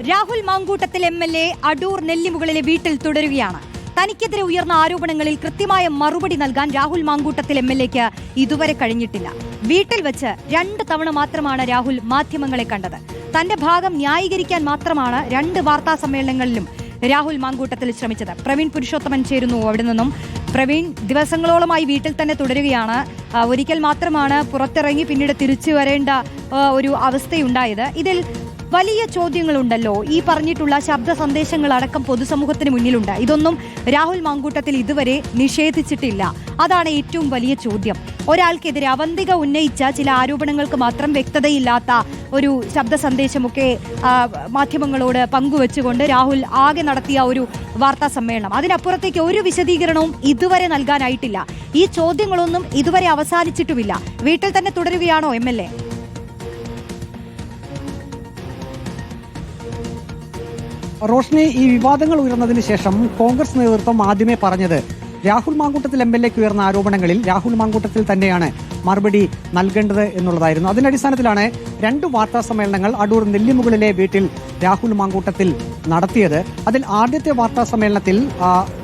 Rahul Mankoottathil M L A Adoor നെല്ലിമുകളിലെ വീട്ടിൽ തുടരുകയാണ്. തനിക്കെതിരെ ഉയർന്ന ആരോപണങ്ങളിൽ കൃത്യമായ മറുപടി നൽകാൻ രാഹുൽ മാങ്കൂട്ടത്തിൽ എം എൽ എക്ക് ഇതുവരെ കഴിഞ്ഞിട്ടില്ല. വീട്ടിൽ വെച്ച് രണ്ട് തവണ മാത്രമാണ് രാഹുൽ മാധ്യമങ്ങളെ കണ്ടത്. തന്റെ ഭാഗം ന്യായീകരിക്കാൻ മാത്രമാണ് രണ്ട് വാർത്താ സമ്മേളനങ്ങളിലും രാഹുൽ മാങ്കൂട്ടത്തിൽ ശ്രമിച്ചത്. പ്രവീൺ പുരുഷോത്തമൻ ചേരുന്നു അവിടെ നിന്നും. പ്രവീൺ ദിവസങ്ങളോളമായി വീട്ടിൽ തന്നെ തുടരുകയാണ്. ഒരിക്കൽ മാത്രമാണ് പുറത്തിറങ്ങി പിന്നീട് തിരിച്ചു വരേണ്ട ഒരു അവസ്ഥയുണ്ടായത്. ഇതിൽ വലിയ ചോദ്യങ്ങളുണ്ടല്ലോ. ഈ പറഞ്ഞിട്ടുള്ള ശബ്ദ സന്ദേശങ്ങൾ അടക്കം പൊതുസമൂഹത്തിന് മുന്നിലുണ്ട്. ഇതൊന്നും രാഹുൽ മാങ്കൂട്ടത്തിൽ ഇതുവരെ നിഷേധിച്ചിട്ടില്ല. അതാണ് ഏറ്റവും വലിയ ചോദ്യം. ഒരാൾക്കെതിരെ അവന്തിക ഉന്നയിച്ച ചില ആരോപണങ്ങൾക്ക് മാത്രം വ്യക്തതയില്ലാത്ത ഒരു ശബ്ദ സന്ദേശമൊക്കെ മാധ്യമങ്ങളോട് പങ്കുവെച്ചുകൊണ്ട് രാഹുൽ ആകെ നടത്തിയ ഒരു വാർത്താ സമ്മേളനം. അതിനപ്പുറത്തേക്ക് ഒരു വിശദീകരണവും ഇതുവരെ നൽകാനായിട്ടില്ല. ഈ ചോദ്യങ്ങളൊന്നും ഇതുവരെ അവസാനിച്ചിട്ടുമില്ല. വീട്ടിൽ തന്നെ തുടരുകയാണോ എം? റോഷ്നി ഈ വിവാദങ്ങൾ ഉയർന്നതിന് ശേഷം കോൺഗ്രസ് നേതൃത്വം ആദ്യമേ പറഞ്ഞത് രാഹുൽ മാങ്കൂട്ടത്തിൽ എം എൽ എക്ക് ഉയർന്ന ആരോപണങ്ങളിൽ രാഹുൽ മാങ്കൂട്ടത്തിൽ തന്നെയാണ് മറുപടി നൽകേണ്ടത് എന്നുള്ളതായിരുന്നു. അതിന്റെ അടിസ്ഥാനത്തിലാണ് രണ്ട് വാർത്താ സമ്മേളനങ്ങൾ അടൂർ നെല്ലിമുകളിലെ വീട്ടിൽ രാഹുൽ മാങ്കൂട്ടത്തിൽ നടത്തിയത്. അതിൽ ആദ്യത്തെ വാർത്താ സമ്മേളനത്തിൽ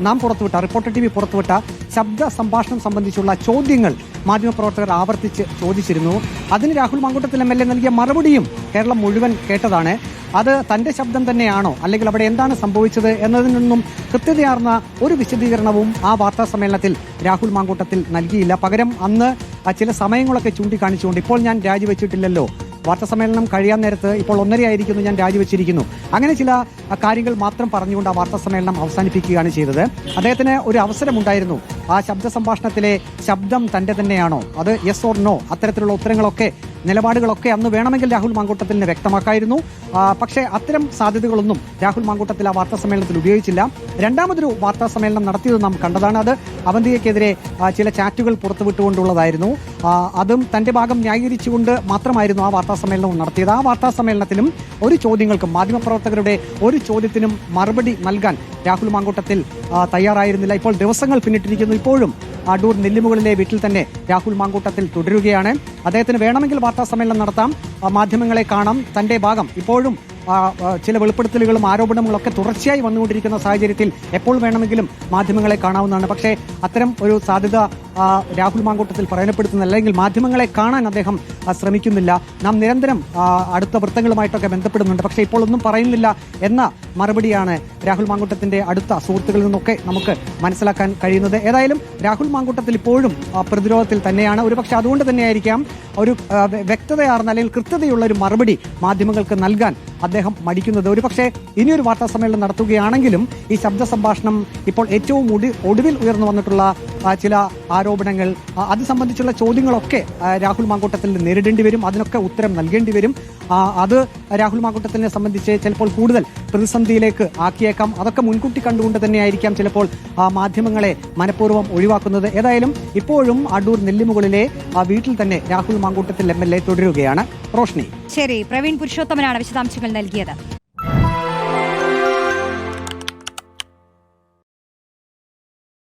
നാം പുറത്തുവിട്ട റിപ്പോർട്ടർ ടി വി പുറത്തുവിട്ട ശബ്ദ സംഭാഷണം സംബന്ധിച്ചുള്ള ചോദ്യങ്ങൾ മാധ്യമപ്രവർത്തകർ ആവർത്തിച്ച് ചോദിച്ചിരുന്നു. അതിന് Rahul Mankoottathil M L A നൽകിയ മറുപടിയും കേരളം മുഴുവൻ കേട്ടതാണ്. അത് തന്റെ ശബ്ദം തന്നെയാണോ? അല്ലെങ്കിൽ അവിടെ എന്താണ് സംഭവിച്ചത് എന്നതിനൊന്നും കൃത്യതയാർന്ന ഒരു വിശദീകരണവും ആ വാർത്താ സമ്മേളനത്തിൽ രാഹുൽ മാങ്കൂട്ടത്തിൽ നൽകിയില്ല. പകരം അന്ന് ചില സമയങ്ങളൊക്കെ ചൂണ്ടിക്കാണിച്ചുകൊണ്ട് ഇപ്പോൾ ഞാൻ രാജിവെച്ചിട്ടില്ലല്ലോ. വാർത്താ സമ്മേളനം കഴിയാൻ നേരത്ത് ഇപ്പോൾ ഒന്നരയായിരിക്കുന്നു ഞാൻ രാജിവെച്ചിരിക്കുന്നു. അങ്ങനെ ചില കാര്യങ്ങൾ മാത്രം പറഞ്ഞുകൊണ്ട് ആ വാർത്താ സമ്മേളനം അവസാനിപ്പിക്കുകയാണ് ചെയ്തത്. അദ്ദേഹത്തിന് ഒരു അവസരമുണ്ടായിരുന്നു. ആ ശബ്ദ സംഭാഷണത്തിലെ ശബ്ദം തന്റെ തന്നെയാണോ? അത് യെസ് ഓർ നോ അത്തരത്തിലുള്ള ഉത്തരങ്ങളൊക്കെ നിലപാടുകളൊക്കെ അന്ന് വേണമെങ്കിൽ രാഹുൽ മാങ്കൂട്ടത്തിന് വ്യക്തമാക്കായിരുന്നു. പക്ഷേ അത്തരം സാധ്യതകളൊന്നും രാഹുൽ മാങ്കൂട്ടത്തിൽ ആ വാർത്താ സമ്മേളനത്തിൽ ഉപയോഗിച്ചില്ല. രണ്ടാമതൊരു വാർത്താ സമ്മേളനം നടത്തിയത് നാം കണ്ടതാണ് അത്. അവന്തികയ്ക്കെതിരെ ചില ചാറ്റുകൾ പുറത്തുവിട്ടുകൊണ്ടുള്ളതായിരുന്നു. അതും തന്റെ ഭാഗം ന്യായീകരിച്ചുകൊണ്ട് മാത്രമായിരുന്നു ആ വാർത്താ സമ്മേളനവും നടത്തിയത്. ആ വാർത്താ സമ്മേളനത്തിലും ഒരു ചോദ്യങ്ങൾക്കും മാധ്യമപ്രവർത്തകരുടെ ഒരു ചോദ്യത്തിനും മറുപടി നൽകാൻ രാഹുൽ മാങ്കൂട്ടത്തിൽ തയ്യാറായിരുന്നില്ല. ഇപ്പോൾ ദിവസങ്ങൾ പിന്നിട്ടിരിക്കുന്നു. ഇപ്പോഴും അടൂർ നെല്ലിമുകളിലെ വീട്ടിൽ തന്നെ രാഹുൽ മാങ്കൂട്ടത്തിൽ തുടരുകയാണ്. അദ്ദേഹത്തിന് വേണമെങ്കിൽ വാർത്താ സമ്മേളനം നടത്താം. മാധ്യമങ്ങളെ കാണാം. തന്റെ ഭാഗം ഇപ്പോഴും ചില വെളിപ്പെടുത്തലുകളും ആരോപണങ്ങളും ഒക്കെ തുടർച്ചയായി വന്നുകൊണ്ടിരിക്കുന്ന സാഹചര്യത്തിൽ എപ്പോൾ വേണമെങ്കിലും മാധ്യമങ്ങളെ കാണാവുന്നതാണ്. പക്ഷേ അത്തരം ഒരു സാധ്യത രാഹുൽ മാങ്കൂട്ടത്തിൽ പ്രയോജനപ്പെടുത്തുന്നില്ല. അല്ലെങ്കിൽ മാധ്യമങ്ങളെ കാണാൻ അദ്ദേഹം ശ്രമിക്കുന്നില്ല. നാം നിരന്തരം അടുത്ത വൃത്തങ്ങളുമായിട്ടൊക്കെ ബന്ധപ്പെടുന്നുണ്ട്. പക്ഷേ ഇപ്പോൾ ഒന്നും പറയുന്നില്ല എന്ന മറുപടിയാണ് രാഹുൽ മാങ്കൂട്ടത്തിന്റെ അടുത്ത സുഹൃത്തുക്കളിൽ നിന്നൊക്കെ നമുക്ക് മനസ്സിലാക്കാൻ കഴിയുന്നത്. ഏതായാലും രാഹുൽ മാങ്കൂട്ടത്തിൽ ഇപ്പോഴും പ്രതിരോധത്തിൽ തന്നെയാണ്. ഒരുപക്ഷെ അതുകൊണ്ട് തന്നെയായിരിക്കാം ഒരു വ്യക്തതയാർന്ന അല്ലെങ്കിൽ കൃത്യതയുള്ള ഒരു മറുപടി മാധ്യമങ്ങൾക്ക് നൽകാൻ അദ്ദേഹം മടിക്കുന്നത്. ഒരുപക്ഷെ ഇനിയൊരു വാർത്താ സമ്മേളനം നടത്തുകയാണെങ്കിലും ഈ ശബ്ദ സംഭാഷണം ഇപ്പോൾ ഏറ്റവും ഒടി- ഒടുവിൽ ഉയർന്നു വന്നിട്ടുള്ള ചില ആരോപണങ്ങൾ അത് സംബന്ധിച്ചുള്ള ചോദ്യങ്ങളൊക്കെ രാഹുൽ മാങ്കൂട്ടത്തിൽ നേരിടേണ്ടി വരും. അതിനൊക്കെ ഉത്തരം നൽകേണ്ടി വരും. അത് രാഹുൽ മാങ്കൂട്ടത്തിനെ സംബന്ധിച്ച് ചിലപ്പോൾ കൂടുതൽ പ്രതിസന്ധിയിലേക്ക് ആക്കിയേക്കാം. അതൊക്കെ മുൻകൂട്ടി കണ്ടുകൊണ്ട് തന്നെയായിരിക്കാം ചിലപ്പോൾ മാധ്യമങ്ങളെ മനഃപൂർവം ഒഴിവാക്കുന്നത്. ഏതായാലും ഇപ്പോഴും അടൂർ നെല്ലിമുകളിലെ ആ വീട്ടിൽ തന്നെ Rahul Mankoottathil M L A തുടരുകയാണ്. റോഷ്നി. ശരി പ്രവീൺ പുരുഷോത്തമനാണ് വിശദാംശങ്ങൾ നൽകിയത്.